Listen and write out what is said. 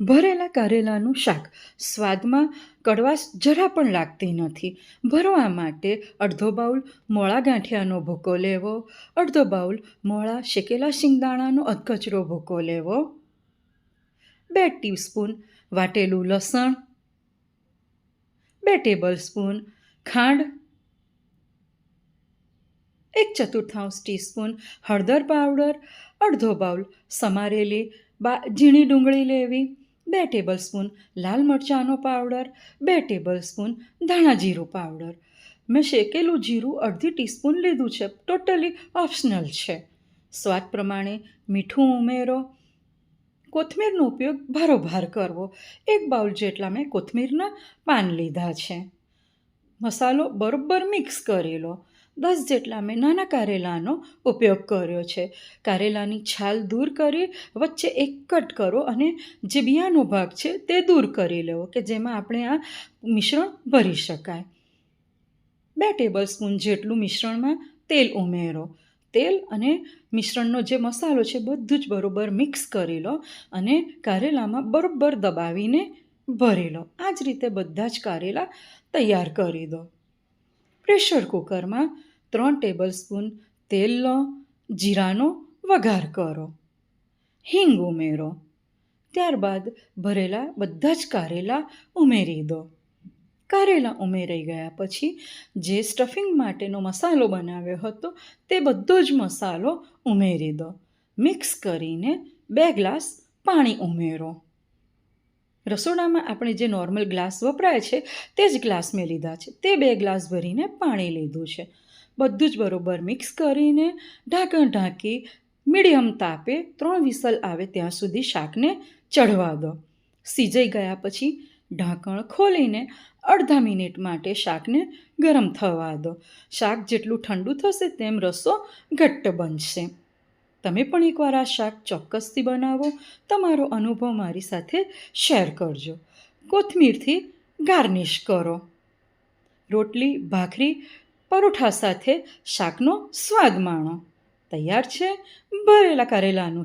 ભરેલા કારેલાનું શાક. સ્વાદમાં કડવાશ જરા પણ લાગતી નથી. ભરવા માટે અડધો બાઉલ મોળા ગાંઠિયાનો ભૂકો લેવો. અડધો બાઉલ મોળા શેકેલા શિંગદાણાનો અધકચરો ભૂકો લેવો. બે ટીસ્પૂન વાટેલું લસણ. બે ટેબલ સ્પૂન ખાંડ. એક ચતુર્થાંશ ટીસ્પૂન હળદર પાવડર. અડધો બાઉલ સમારેલી બા, ઝીણી ડુંગળી લેવી. બે ટેબલ સ્પૂન લાલ મરચાંનો પાવડર બે ટેબલ સ્પૂન ધાણા જીરું પાવડર મેં શેકેલું જીરું અડધી ટીસ્પૂન લીધું છે. ટોટલી ઓપ્શનલ છે. સ્વાદ પ્રમાણે મીઠું ઉમેરો. કોથમીરનો ઉપયોગ ભારોભાર કરવો. એક બાઉલ જેટલા મેં કોથમીરના પાન લીધા છે. મસાલો બરોબર મિક્સ કરી લો દસ જેટલા મેં નાના કારેલાનો ઉપયોગ કર્યો છે. કારેલાની છાલ દૂર કરી, વચ્ચે એક કટ કરો અને જે બિયાનો ભાગ છે તે દૂર કરી લેવો કે જેમાં આપણે આ મિશ્રણ ભરી શકાય. બે ટેબલ સ્પૂન જેટલું મિશ્રણમાં તેલ ઉમેરો. તેલ અને મિશ્રણનો જે મસાલો છે બધું જ બરોબર મિક્સ કરી લો અને કારેલામાં બરોબર દબાવીને ભરી લો. આ જ રીતે બધા જ કારેલા તૈયાર કરી દો. પ્રેશર કુકરમાં ત્રણ ટેબલ સ્પૂન તેલ લો જીરાનો વઘાર કરો. હિંગ ઉમેરો. ત્યારબાદ ભરેલા બધા જ કારેલા ઉમેરી દો. કારેલા ઉમેરાઈ ગયા પછી જે સ્ટફિંગ માટેનો મસાલો બનાવ્યો હતો તે બધો જ મસાલો ઉમેરી દો. મિક્સ કરીને બે ગ્લાસ પાણી ઉમેરો. રસોડામાં આપણે જે નોર્મલ ગ્લાસ વપરાય છે, તે જ ગ્લાસ મેં લીધા છે. તે બે ગ્લાસ ભરીને પાણી લીધું છે. બધું જ બરોબર મિક્સ કરીને ઢાંકણ ઢાંકી મીડિયમ તાપે ત્રણ વિસલ આવે ત્યાં સુધી શાકને ચઢવા દો. સિજાઈ ગયા પછી ઢાંકણ ખોલીને અડધા મિનિટ માટે શાકને ગરમ થવા દો. શાક જેટલું ઠંડુ થશે તેમ રસો ઘટ્ટ બનશે. તમે પણ એકવાર આ શાક ચોક્કસથી બનાવો. તમારો અનુભવ મારી સાથે શેર કરજો. કોથમીરથી ગાર્નિશ કરો. રોટલી, ભાખરી, પરોઠા સાથે શાકનો સ્વાદ માણો. તૈયાર છે? ભરેલા કારેલાનું